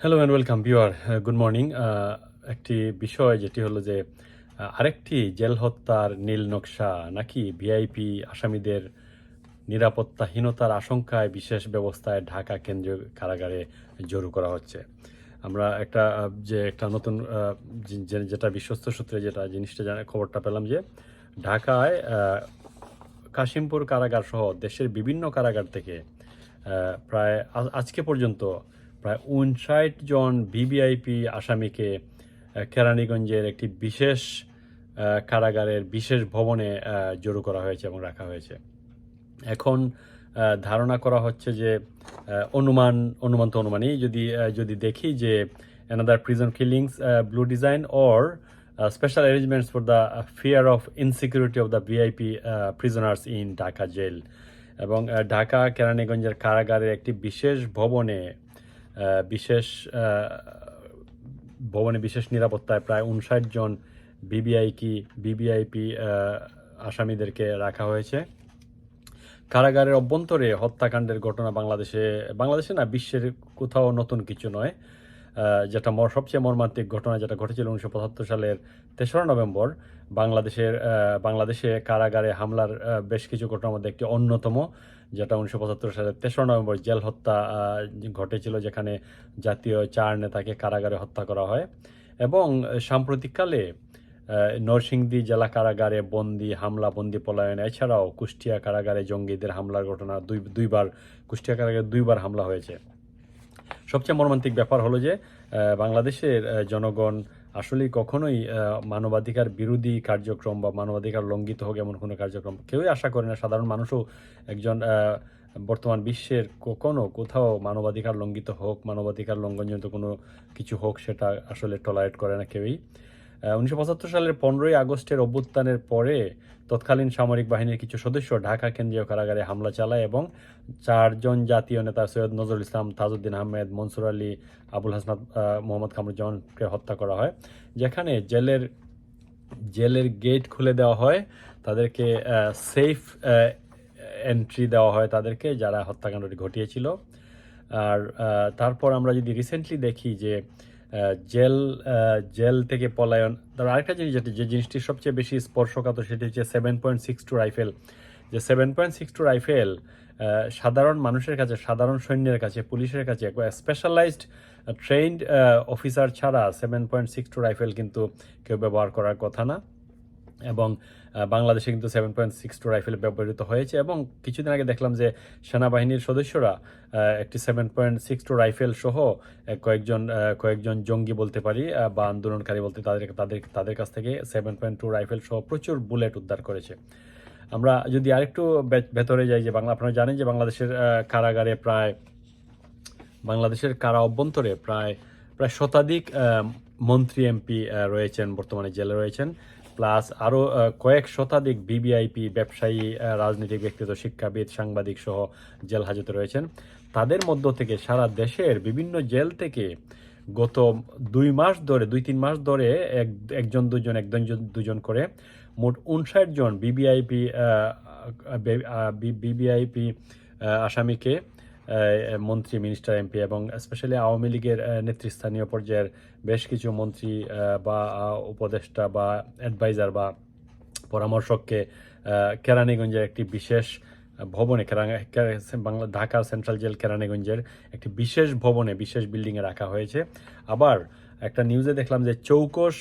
Hello and welcome viewer good morning একটি বিষয় যেটি হলো যে আরেকটি জেল হত্যার নীল নকশা নাকি ভিআইপি আসামিদের নিরাপত্তাহীনতার আশঙ্কায় বিশেষ ব্যবস্থায় ঢাকা কেন্দ্রীয় কারাগারে জড়ো করা হচ্ছে। আমরা একটা যে একটা নতুন যেটা বিশ্বস্ত সূত্রে যেটা জিনিসটা জানা, খবরটা পেলাম যে, ঢাকায় কাশিমপুর কারাগার সহ দেশের বিভিন্ন কারাগার থেকে প্রায় আজ- আজকে পর্যন্ত প্রায় উনষাট জন ভিভিআইপি আসামিকে কেরানীগঞ্জের একটি বিশেষ কারাগারের বিশেষ ভবনে জড়ো করা হয়েছে এবং রাখা হয়েছে। এখন ধারণা করা হচ্ছে যে অনুমান অনুমান তো অনুমানই, যদি যদি দেখি যে another prison killings blue design or special arrangements for the fear of insecurity of the VIP prisoners in Dhaka jail এবং ঢাকা কেরানীগঞ্জের কারাগারের একটি বিশেষ ভবনে বিশেষ ভবনে বিশেষ নিরাপত্তায় প্রায় উনষাট জন বিবিআই কি, বিবিআইপি আসামিদেরকে রাখা হয়েছে। কারাগারের অভ্যন্তরে হত্যাকাণ্ডের ঘটনা বাংলাদেশে বাংলাদেশে না, বিশ্বের কোথাও নতুন কিছু নয়। যেটা সবচেয়ে মর্মান্তিক ঘটনা যেটা ঘটেছিল উনিশশো পঁচাত্তর সালের তেসরা নভেম্বর, বাংলাদেশের বাংলাদেশে কারাগারে হামলার বেশ কিছু ঘটনার মধ্যে একটি অন্যতম। যেটা উনিশশো পঁচাত্তর সালের তেসরা নভেম্বর জেল হত্যা ঘটেছিল যেখানে জাতীয় চার নেতাকে কারাগারে হত্যা করা হয়। এবং সাম্প্রতিককালে নরসিংদী জেলা কারাগারে বন্দি, হামলা, বন্দি পলায়ন, এছাড়াও কুষ্টিয়া কারাগারে জঙ্গিদের হামলার ঘটনা দুই, দুইবার, কুষ্টিয়া কারাগারে দুইবার হামলা হয়েছে। সবচেয়ে মর্মান্তিক ব্যাপার হলো যে বাংলাদেশের জনগণ আসলেই কখনোই মানবাধিকার বিরোধী কার্যক্রম বা মানবাধিকার লঙ্ঘিত হোক এমন কোনো কার্যক্রম কেউই আশা করে না। সাধারণ মানুষও একজন বর্তমান বিশ্বের কখনো কোথাও মানবাধিকার লঙ্ঘিত হোক, মানবাধিকার লঙ্ঘনজনিত কোনো কিছু হোক সেটা আসলে টলারেট করে না কেউই। উনিশশো পঁচাত্তর সালের পনেরোই আগস্টের অভ্যুত্থানের পরে তৎকালীন সামরিক বাহিনীর কিছু সদস্য ঢাকা কেন্দ্রীয় কারাগারে হামলা চালায় এবং চারজন জাতীয় নেতা সৈয়দ নজরুল ইসলাম, তাজউদ্দিন আহমেদ, মনসুর আলী, আবুল হাসনাত মোহাম্মদ কামরুজ্জামানকে হত্যা করা হয়, যেখানে জেলের জেলের গেট খুলে দেওয়া হয়, তাদেরকে সেফ এন্ট্রি দেওয়া হয় তাদেরকে যারা হত্যাকাণ্ডটি ঘটিয়েছিল। আর তারপর আমরা যদি রিসেন্টলি দেখি যে জেল জেল থেকে পলায়ন। তার আরেকটা জিনিস যেটি যে জিনিসটি সবচেয়ে বেশি স্পর্শকাতর, সেটি হচ্ছে seven point six two rifle যে seven point six two rifle সাধারণ মানুষের কাছে, সাধারণ সৈন্যের কাছে, পুলিশের কাছে স্পেশালাইজড ট্রেন্ড অফিসার ছাড়া seven point six two rifle কিন্তু কেউ ব্যবহার করার কথা না। এবং বাংলাদেশে কিন্তু seven point six two rifle ব্যবহৃত হয়েছে এবং কিছুদিন আগে দেখলাম যে সেনাবাহিনীর সদস্যরা একটি seven point six two rifle সহ কয়েকজন কয়েকজন জঙ্গি বলতে পারি বা আন্দোলনকারী বলতে তাদের তাদের তাদের কাছ থেকে সেভেন পয়েন্ট টু রাইফেল সহ প্রচুর বুলেট উদ্ধার করেছে। আমরা যদি আরেকটু ভেতরে যাই, যে বাংলা, আপনারা জানেন যে বাংলাদেশের কারাগারে প্রায়, বাংলাদেশের কারা অভ্যন্তরে প্রায় প্রায় শতাধিক মন্ত্রী এমপি রয়েছেন, বর্তমানে জেলে রয়েছেন। প্লাস আরও কয়েক শতাধিক বিবিআইপি ব্যবসায়ী রাজনৈতিক ব্যক্তিত্ব, শিক্ষাবিদ, সাংবাদিক সহ জেল হাজতে রয়েছেন। তাদের মধ্য থেকে সারা দেশের বিভিন্ন জেল থেকে গত দুই মাস ধরে, দুই তিন মাস ধরে এক, একজন দুজন একজন দুজন করে মোট উনষাট জন বিবিআইপি বিবিআইপি আসামিকে মন্ত্রী মিনিস্টার এমপি এবং স্পেশালি আওয়ামী লীগের নেতৃস্থানীয় পর্যায়ের বেশ কিছু মন্ত্রী বা উপদেষ্টা বা অ্যাডভাইজার বা পরামর্শককে কেরানীগঞ্জের একটি বিশেষ ভবনে ঢাকার সেন্ট্রাল জেল কেরানীগঞ্জের একটি বিশেষ ভবনে, বিশেষ বিল্ডিংয়ে রাখা হয়েছে। আবার একটা নিউজে দেখলাম যে চৌকস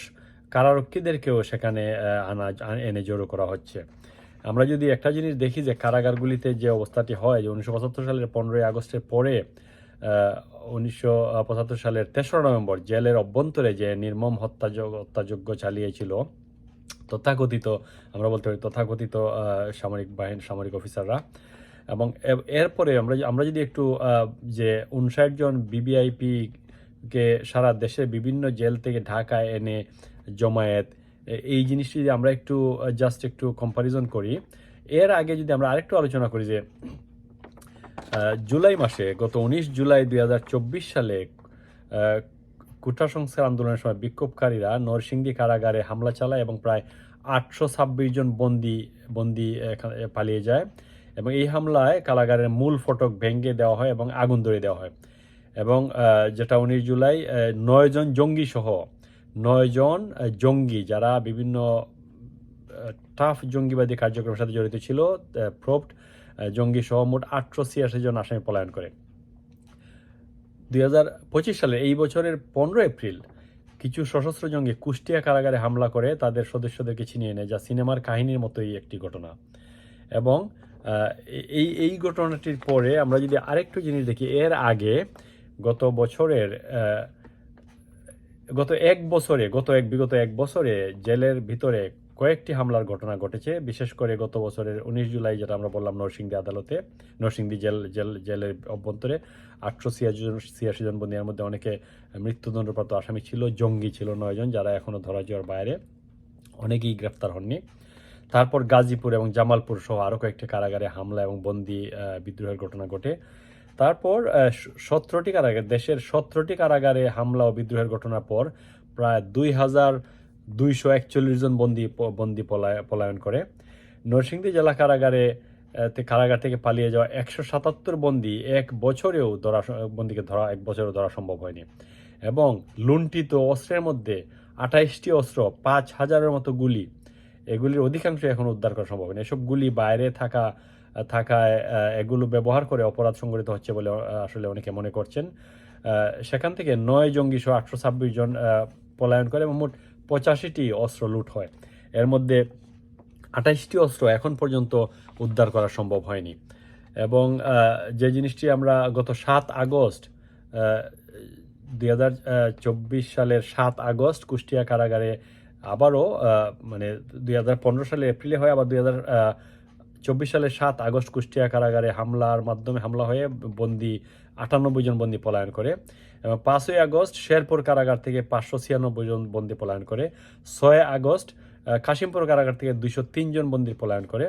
কারারক্ষীদেরকেও সেখানে আনা, এনে জড়ো করা হচ্ছে। আমরা যদি একটা জিনিস দেখি যে কারাগারগুলিতে যে অবস্থাটি হয়, যে উনিশশো পঁচাত্তর সালের পনেরোই আগস্টের পরে উনিশশো পঁচাত্তর সালের তেসরা নভেম্বর জেলের অভ্যন্তরে যে নির্মম হত্যাযজ্ঞ হত্যাযজ্ঞ চালিয়েছিল, তথাকথিত, আমরা বলতে পারি তথাকথিত সামরিক বাহিনী, সামরিক অফিসাররা, এবং এরপরে আমরা আমরা যদি একটু যে উনষাট জন বিবিআইপি কে সারা দেশে বিভিন্ন জেল থেকে ঢাকায় এনে জমায়েত এই জিনিসটি যদি আমরা একটু জাস্ট একটু কম্পারিজন করি, এর আগে যদি আমরা আরেকটু আলোচনা করি যে জুলাই মাসে, গত উনিশ জুলাই দু হাজার চব্বিশ সালে কুঠা সংস্কার আন্দোলনের সময় বিক্ষোভকারীরা নরসিংদী কারাগারে হামলা চালায় এবং প্রায় আটশো ছাব্বিশ জন বন্দি বন্দি পালিয়ে যায় এবং এই হামলায় কারাগারের মূল ফটক ভেঙে দেওয়া হয় এবং আগুন ধরে দেওয়া হয় এবং যেটা উনিশ জুলাই নয়জন জঙ্গি সহ নয়জন জঙ্গি যারা বিভিন্ন টাফ জঙ্গিবাদী কার্যক্রমের সাথে জড়িত ছিল প্রোপ্ট জঙ্গি সহ মোট আটশো ছিয়াশি জন আসামি পলায়ন করে। দুই হাজার পঁচিশ সালে এই বছরের পনেরো এপ্রিল, কিছু সশস্ত্র জঙ্গি কুষ্টিয়া কারাগারে হামলা করে তাদের সদস্যদেরকে ছিনিয়ে নেয়, যা সিনেমার কাহিনীর মতোই একটি ঘটনা। এবং এই এই ঘটনাটির পরে আমরা যদি আরেকটু জিনিস দেখি, এর আগে গত বছরের গত এক বছরে, গত এক, বিগত এক বছরে জেলের ভিতরে কয়েকটি হামলার ঘটনা ঘটেছে। বিশেষ করে গত বছরের উনিশ জুলাই, যেটা আমরা বললাম নরসিংদী আদালতে, নরসিংদী জেল জেল, জেলের অভ্যন্তরে আটশো ছিয়াশি জন ছিয়াশি জন বন্দী এর মধ্যে অনেকে মৃত্যুদণ্ডপ্রাপ্ত আসামি ছিল, জঙ্গি ছিল নয়জন যারা এখনও ধরা যাওয়ার বাইরে। অনেকেই গ্রেফতার হননি। তারপর গাজীপুর এবং জামালপুর সহ আরও কয়েকটি কারাগারে হামলা এবং বন্দি বিদ্রোহের ঘটনা ঘটে। তারপর সতেরোটি কারাগার, দেশের সতেরোটি কারাগারে হামলা ও বিদ্রোহের ঘটনার পর প্রায় দুই হাজার দুইশো একচল্লিশ জন বন্দি বন্দি পলায়- পলায়ন করে। নরসিংদী জেলা কারাগারে কারাগার থেকে পালিয়ে যাওয়া একশো সাতাত্তর বন্দি এক বছরেও ধরা বন্দিকে ধরা, এক বছরেও ধরা সম্ভব হয়নি। এবং লুণ্ঠিত অস্ত্রের মধ্যে আঠাইশটি অস্ত্র, পাঁচ হাজারের মতো গুলি, এগুলির অধিকাংশ এখন উদ্ধার করা সম্ভব হয়নি। এসব গুলি বাইরে থাকা থাকায় এগুলো ব্যবহার করে অপরাধ সংগঠিত হচ্ছে বলে আসলে অনেকে মনে করছেন। সেখান থেকে নয় জঙ্গি সহ আটশো ছাব্বিশ জন পলায়ন করে এবং মোট পঁচাশিটি অস্ত্র লুট হয়। এর মধ্যে আঠাইশটি অস্ত্র এখন পর্যন্ত উদ্ধার করা সম্ভব হয়নি। এবং যে জিনিসটি আমরা গত সাত আগস্ট দুই হাজার চব্বিশ সালের সাত আগস্ট কুষ্টিয়া কারাগারে আবারও মানে দুই হাজার পনেরো সালে এপ্রিলে হয় আবার দুই হাজার চব্বিশ সালের সাত আগস্ট কুষ্টিয়া কারাগারে হামলার মাধ্যমে হামলা হয়ে বন্দি, আটানব্বই জন বন্দি পলায়ন করে এবং পাঁচই আগস্ট শেরপুর কারাগার থেকে পাঁচশো ছিয়ানব্বই জন বন্দি পলায়ন করে, ছয় আগস্ট কাশিমপুর কারাগার থেকে দুইশো তিন জন বন্দি পলায়ন করে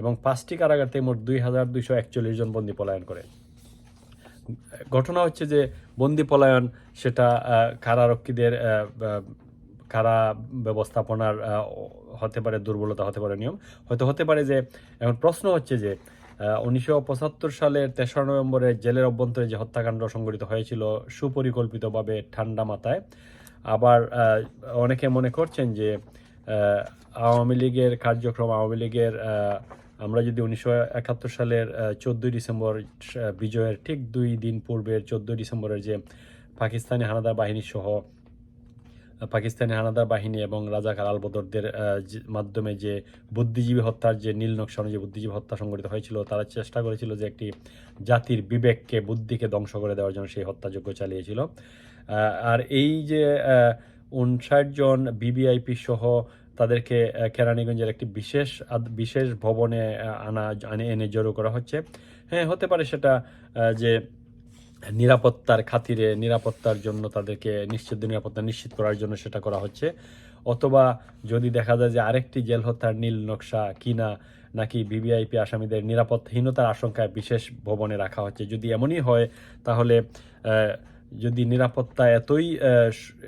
এবং পাঁচটি কারাগার থেকে মোট দুই হাজার দুইশো একচল্লিশ জন বন্দি পলায়ন করে। ঘটনা হচ্ছে যে বন্দি পলায়ন সেটা কারারক্ষীদের কারা ব্যবস্থাপনার হতে পারে দুর্বলতা, হতে পারে নিয়ম। হয়তো হতে পারে যে, এখন প্রশ্ন হচ্ছে যে উনিশশো পঁচাত্তর সালের তেসরা নভেম্বরে জেলের অভ্যন্তরে যে হত্যাকাণ্ড সংঘটিত হয়েছিল সুপরিকল্পিতভাবে ঠান্ডা মাথায়, আবার অনেকে মনে করছেন যে আওয়ামী লীগের কার্যক্রম, আওয়ামী লীগের আমরা যদি উনিশশো একাত্তর সালের চোদ্দোই ডিসেম্বর বিজয়ের ঠিক দুই দিন পূর্বের চোদ্দোই ডিসেম্বরের যে পাকিস্তানি হানাদার বাহিনী সহ পাকিস্তানি হানাদার বাহিনী এবং রাজাকার আলবদরদের মাধ্যমে যে বুদ্ধিজীবী হত্যার যে নীল নকশা অনুযায়ী বুদ্ধিজীবী হত্যা সংঘটিত হয়েছিল, তারা চেষ্টা করেছিল যে একটি জাতির বিবেককে, বুদ্ধিকে ধ্বংস করে দেওয়ার জন্য সেই হত্যাযজ্ঞ চালিয়েছিল। আর এই যে উনষাট জন বিবিআইপি সহ তাদেরকে কেরানীগঞ্জের একটি বিশেষ বিশেষ ভবনে আনে এনে জড়ো করা হচ্ছে। হ্যাঁ হতে পারে সেটা যে নিরাপত্তার খাতিরে, নিরাপত্তার জন্য তাদেরকে নিশ্চিত, নিরাপত্তা নিশ্চিত করার জন্য সেটা করা হচ্ছে। অথবা যদি দেখা যায় যে আরেকটি জেল হত্যার নীল নকশা কিনা নাকি বিবিআইপি আসামিদের নিরাপত্তাহীনতার আশঙ্কায় বিশেষ ভবনে রাখা হচ্ছে। যদি এমনই হয়, তাহলে যদি নিরাপত্তা এতই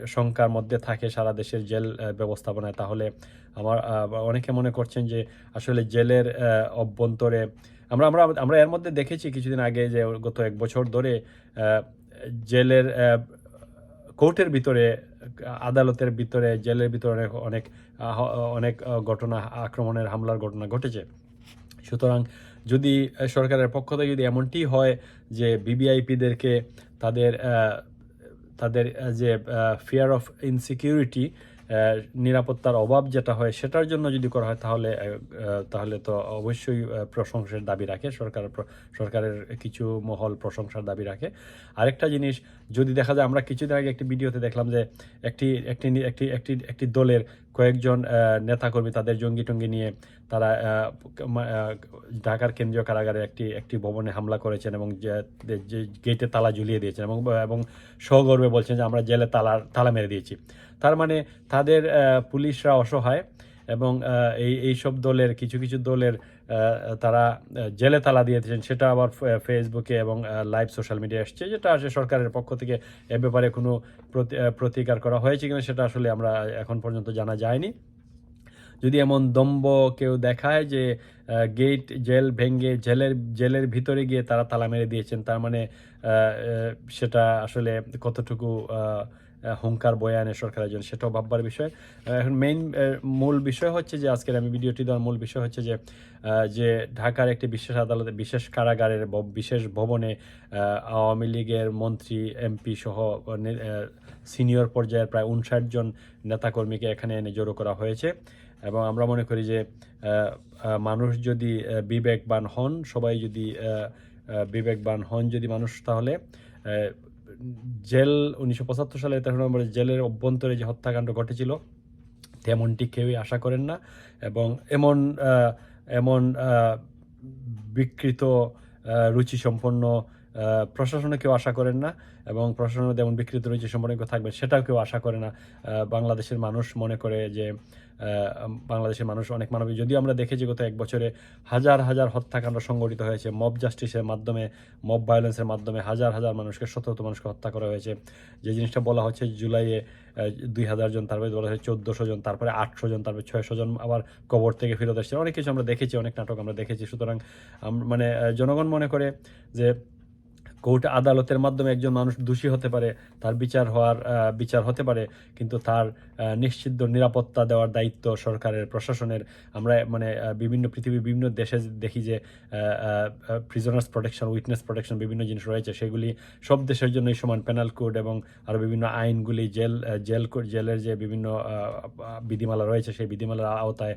শঙ্কার মধ্যে থাকে সারা দেশের জেল ব্যবস্থাপনায়, তাহলে আমার অনেকে মনে করছেন যে আসলে জেলের অভ্যন্তরে আমরা আমরা আমরা এর মধ্যে দেখেছি কিছুদিন আগে যে গত এক বছর ধরে জেলের কোর্টের ভিতরে, আদালতের ভিতরে, জেলের ভিতরে অনেক অনেক অনেক ঘটনা, আক্রমণের, হামলার ঘটনা ঘটেছে। সুতরাং যদি সরকারের পক্ষ থেকে যদি এমনটি হয় যে বিবিআইপিদেরকে তাদের তাদের যে ফিয়ার অফ ইনসিকিউরিটি নিরাপত্তার অভাব যেটা হয় সেটার জন্য যদি করা হয় তাহলে তাহলে তো অবশ্যই প্রশংসার দাবি রাখে, সরকার সরকারের কিছু মহল প্রশংসার দাবি রাখে। আরেকটা জিনিস, যদি দেখা যায় আমরা কিছুদিন আগে একটি ভিডিওতে দেখলাম যে একটি একটি একটি একটি একটি দলের কয়েকজন নেতাকর্মী তাদের জঙ্গি টঙ্গি নিয়ে তারা ঢাকার কেন্দ্রীয় কারাগারে একটি একটি ভবনে হামলা করেছেন এবং যে- গেটে তালা ঝুলিয়ে দিয়েছেন এবং এবং সগর্বে বলছেন যে আমরা জেলে তালা তালা মেরে দিয়েছি। তার মানে তাদের পুলিশরা অসহায় এবং আহ, এই এইসব দলের কিছু কিছু দলের তারা জেলে তালা দিয়ে দিয়েছেন। সেটা আবার ফেসবুকে এবং লাইভ সোশ্যাল মিডিয়া এসছে যেটা আসলে সরকারের পক্ষ থেকে এ ব্যাপারে কোনো প্রতি- প্রতিকার করা হয়েছে কিনা সেটা আসলে আমরা এখন পর্যন্ত জানা যায়নি। যদি এমন দম্ব কেউ দেখায় যে গেট জেল ভেঙ্গে জেলের জেলের ভিতরে গিয়ে তারা তালা মেরে দিয়েছেন, তার মানে সেটা আসলে কতটুকু হুঙ্কার বয়ে আনে সরকারের জন্য, সেটাও ভাববার বিষয়। এখন মেইন মূল বিষয় হচ্ছে যে, আজকের আমি ভিডিওটি দেওয়ার মূল বিষয় হচ্ছে যে যে ঢাকার একটি বিশেষ আদালতে, বিশেষ কারাগারের বিশেষ ভবনে আওয়ামী লীগের মন্ত্রী, এমপি সহ সিনিয়র পর্যায়ের প্রায় উনষাট জন নেতাকর্মীকে এখানে এনে জড়ো করা হয়েছে। এবং আমরা মনে করি যে মানুষ যদি বিবেকবান হন, সবাই যদি বিবেকবান হন যদি মানুষ, তাহলে জেল উনিশশো পঁচাত্তর সালে তেরো নম্বরে জেলের অভ্যন্তরে যে হত্যাকাণ্ড ঘটেছিল, তেমনটি কেউই আশা করেন না এবং এমন এমন বিকৃত রুচিসম্পন্ন প্রশাসনে কেউ আশা করেন না এবং প্রশাসনে যেমন বিকৃত সম্পন্ন কেউ থাকবে, সেটাও কেউ আশা করে না। বাংলাদেশের মানুষ মনে করে যে বাংলাদেশের মানুষ অনেক মানবিক। যদিও আমরা দেখেছি গত এক বছরে হাজার হাজার হত্যাকাণ্ড সংগঠিত হয়েছে, মব জাস্টিসের মাধ্যমে, মব ভায়োলেন্সের মাধ্যমে হাজার হাজার মানুষকে শত মানুষকে হত্যা করা হয়েছে। যে জিনিসটা বলা হচ্ছে, জুলাইয়ে দুই হাজার জন, তারপরে বলা হয়েছে চোদ্দোশো জন, তারপরে আটশো জন, তারপরে ছয়শো জন আবার কবর থেকে ফেরত আসছে অনেক কিছু আমরা দেখেছি, অনেক নাটক আমরা দেখেছি। সুতরাং মানে জনগণ মনে করে যে কোর্ট আদালতের মাধ্যমে একজন মানুষ দোষী হতে পারে, তার বিচার হওয়ার বিচার হতে পারে, কিন্তু তার নিশ্চিত নিরাপত্তা দেওয়ার দায়িত্ব সরকারের, প্রশাসনের। আমরা মানে বিভিন্ন পৃথিবীর বিভিন্ন দেশে দেখি যে প্রিজনার্স প্রোটেকশন উইটনেস প্রোটেকশন বিভিন্ন জিনিস রয়েছে। সেগুলি সব দেশের জন্যই সমান। পেনাল কোড এবং আরও বিভিন্ন আইনগুলি, জেল জেল, জেলের যে বিভিন্ন বিধিমালা রয়েছে, সেই বিধিমালার আওতায়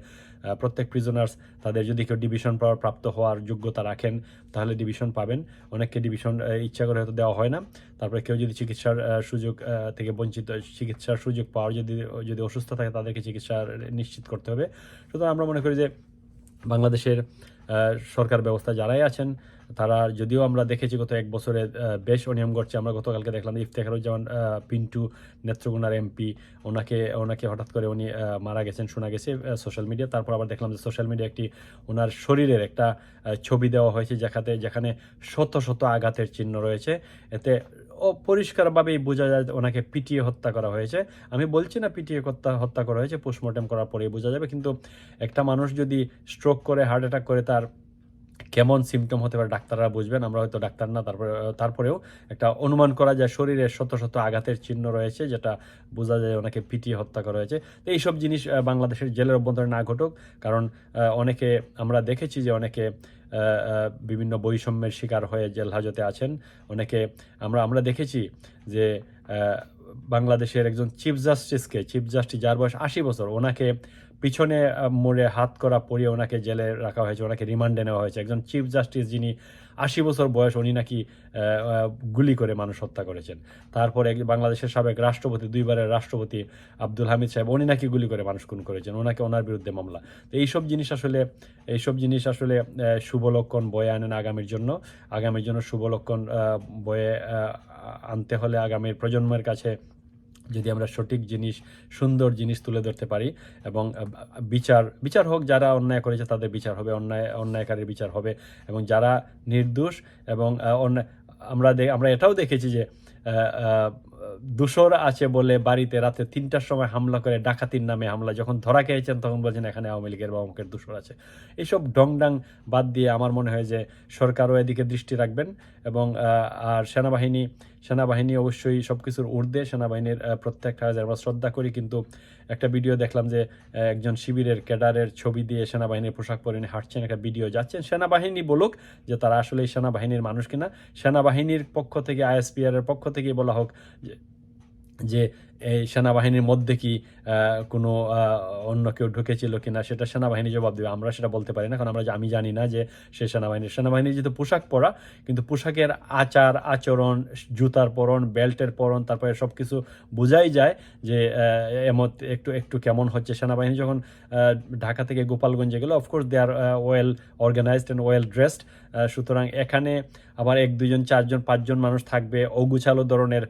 প্রত্যেক প্রিজনার্স তাদের যদি কেউ ডিভিশন পাওয়ার প্রাপ্ত হওয়ার যোগ্যতা রাখেন, তাহলে ডিভিশন পাবেন। অনেককে ডিভিশন ইচ্ছা করে হয়তো দেওয়া হয় না। তারপরে কেউ যদি চিকিৎসার সুযোগ থেকে বঞ্চিত, চিকিৎসার সুযোগ পাওয়ার যদি যদি অসুস্থ থাকে, তাদেরকে চিকিৎসা নিশ্চিত করতে হবে। সুতরাং আমরা মনে করি যে বাংলাদেশের সরকার ব্যবস্থা যারাই আছেন, তারা যদিও আমরা দেখেছি গত এক বছরে বেশ অনিয়ম ঘটছে। আমরা গতকালকে দেখলাম ইফতেখারুজ্জামান পিন্টু নেত্রকোনার এমপি, ওনাকে ওনাকে হঠাৎ করে উনি মারা গেছেন, শোনা গেছে সোশ্যাল মিডিয়া তারপর আবার দেখলাম যে সোশ্যাল মিডিয়া একটি ওনার শরীরের একটা ছবি দেওয়া হয়েছে যেখানে যেখানে শত শত আঘাতের চিহ্ন রয়েছে। এতে পরিষ্কারভাবেই বোঝা যায় ওনাকে পিটিয়ে হত্যা করা হয়েছে। আমি বলছি না পিটিয়ে হত্যা হত্যা করা হয়েছে, পোস্টমর্টম করার পরেই বোঝা যাবে, কিন্তু একটা মানুষ যদি স্ট্রোক করে হার্ট অ্যাটাক করে, তার কেমন সিমটম হতে পারে, ডাক্তাররা বুঝবেন, আমরা হয়তো ডাক্তার না, তারপরে, তারপরেও একটা অনুমান করা যায়, শরীরে শত শত আঘাতের চিহ্ন রয়েছে, যেটা বোঝা যায় ওনাকে পিটিয়ে হত্যা করা হয়েছে। তো এইসব জিনিস বাংলাদেশের জেলের অভ্যন্তরে না ঘটুক, কারণ অনেকে, আমরা দেখেছি যে অনেকে বিভিন্ন বৈষম্যের শিকার হয়ে জেল হাজতে আছেন। অনেকে, আমরা আমরা দেখেছি যে বাংলাদেশের একজন চিফ জাস্টিসকে চিফ জাস্টিস যার বয়স আশি বছর, ওনাকে পিছনে মোড়ে হাত করা পরিয়ে ওনাকে জেলে রাখা হয়েছে ওনাকে রিমান্ডে নেওয়া হয়েছে। একজন চিফ জাস্টিস যিনি আশি বছর বয়স উনি নাকি গুলি করে মানুষ হত্যা করেছেন। তারপরে বাংলাদেশের সাবেক রাষ্ট্রপতি দুইবারের রাষ্ট্রপতি আব্দুল হামিদ সাহেব উনি নাকি গুলি করে মানুষ খুন করেছেন ওনাকে ওনার বিরুদ্ধে মামলা। তো এইসব জিনিস আসলে এইসব জিনিস আসলে আহ, শুভ লক্ষণ বয়ে আনেন আগামীর জন্য। আগামীর জন্য শুভ লক্ষণ বয়ে আনতে হলে আগামীর প্রজন্মের কাছে যদি আমরা সঠিক জিনিস, সুন্দর জিনিস তুলে ধরতে পারি এবং বিচার বিচার হোক যারা অন্যায় করেছে তাদের বিচার হবে, অন্যায়, অন্যায়কারীর বিচার হবে এবং যারা নির্দোষ এবং অন্যায়, আমরা আমরা এটাও দেখেছি যে দূষর আছে বলে বাড়িতে রাতে তিনটার সময় হামলা করে ডাকাতির নামে হামলা। যখন ধরা খেয়েছেন, তখন বলছেন, এখানে আওয়ামী লীগের বা অমুকের দূষর আছে। এইসব ডংডাং বাদ দিয়ে আমার মনে হয় যে সরকারও এদিকে দৃষ্টি রাখবেন এবং আর সেনাবাহিনী সেনাবাহিনী অবশ্যই সব কিছুর ঊর্ধ্বে, সেনাবাহিনীর প্রত্যেকটা আমরা শ্রদ্ধা করি। কিন্তু একটা ভিডিও দেখলাম যে একজন শিবিরের ক্যাডারের ছবি দিয়ে সেনাবাহিনীর পোশাক পরে নিয়ে হাঁটছেন, একটা ভিডিও যাচ্ছেন। সেনাবাহিনী বলুক যে তারা আসলে সেনাবাহিনীর মানুষ কিনা। সেনাবাহিনীর পক্ষ থেকে আইএসপিআর এর পক্ষ থেকে বলা হোক যে যে এই সেনাবাহিনীর মধ্যে কি কোনো অন্য কেউ ঢুকেছিল কিনা, সেটা সেনাবাহিনী জবাব দেবে। আমরা সেটা বলতে পারি না, কারণ আমরা, আমি জানি না যে সে সেনাবাহিনীর সেনাবাহিনীর যেহেতু পোশাক পরা, কিন্তু পোশাকের আচার, আচরণ, জুতার পরন, বেল্টের পরন, তারপরে সব কিছু বোঝাই যায় যে এমত একটু একটু কেমন হচ্ছে। সেনাবাহিনী যখন ঢাকা থেকে গোপালগঞ্জে গেল of course they are well organised and well dressed সুতরাং এখানে আবার এক দুজন চারজন, পাঁচজন মানুষ থাকবে, অগুছালো ধরনের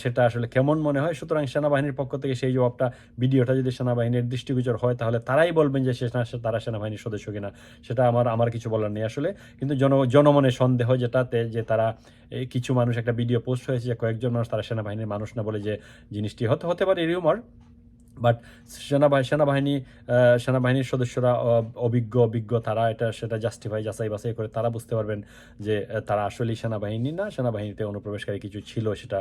সেটা আসলে কেমন মনে হয়। সুতরাং সেনাবাহিনীর পক্ষ থেকে সেই জবাবটা, ভিডিওটা যদি সেনাবাহিনীর দৃষ্টিগোচর হয়, তাহলে তারাই বলবেন যে সে তারা সেনাবাহিনীর সদস্য কিনা, সেটা আমার আমার কিছু বলার নেই আসলে। কিন্তু জন, জনমনে সন্দেহ যেটাতে, যে তারা কিছু মানুষ একটা ভিডিও পোস্ট হয়েছে যে কয়েকজন মানুষ তারা সেনাবাহিনীর মানুষ না বলে যে জিনিসটি হতে হতে পারে রিউমার বাট সেনাবাহিনী সেনাবাহিনী সেনাবাহিনীর সদস্যরা অভিজ্ঞ অভিজ্ঞ তারা এটা, সেটা জাস্টিফাই যাচাই বাছাই করে তারা বুঝতে পারবেন যে তারা আসলেই সেনাবাহিনী না, সেনাবাহিনীতে অনুপ্রবেশকারী কিছু ছিল সেটা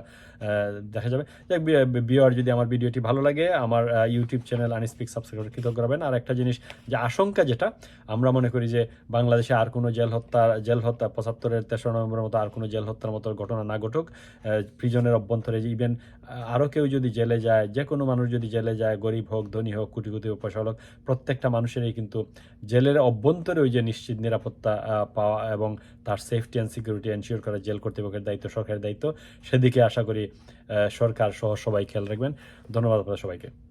দেখা যাবে। যাক বিয়ার যদি আমার ভিডিওটি ভালো লাগে, আমার ইউটিউব চ্যানেল আনিস্পিক সাবস্ক্রাইব কৃতজ্ঞ করবেন। আর একটা জিনিস, যে আশঙ্কা যেটা, আমরা মনে করি যে, বাংলাদেশে আর কোনো জেল হত্যা জেল হত্যা পঁচাত্তরের তেসরা নভেম্বরের মতো আর কোনো জেল হত্যার মতো ঘটনা না ঘটুক। প্রিজনের অভ্যন্তরে ইভেন আরও কেউ যদি জেলে যায় যে কোনো মানুষ যদি জেলে যায় গরিব হোক, ধনী হোক কুটি কোটি উপাসক হোক প্রত্যেকটা মানুষেরই কিন্তু জেলের অভ্যন্তরে ওই যে নিশ্চিত নিরাপত্তা পাওয়া এবং তার সেফটি অ্যান্ড সিকিউরিটি এনশিওর করা জেল কর্তৃপক্ষের দায়িত্ব, সরকারের দায়িত্ব। সেদিকে আশা করি সরকার সহ সবাই খেয়াল রাখবেন। ধন্যবাদ আপনাদের সবাইকে।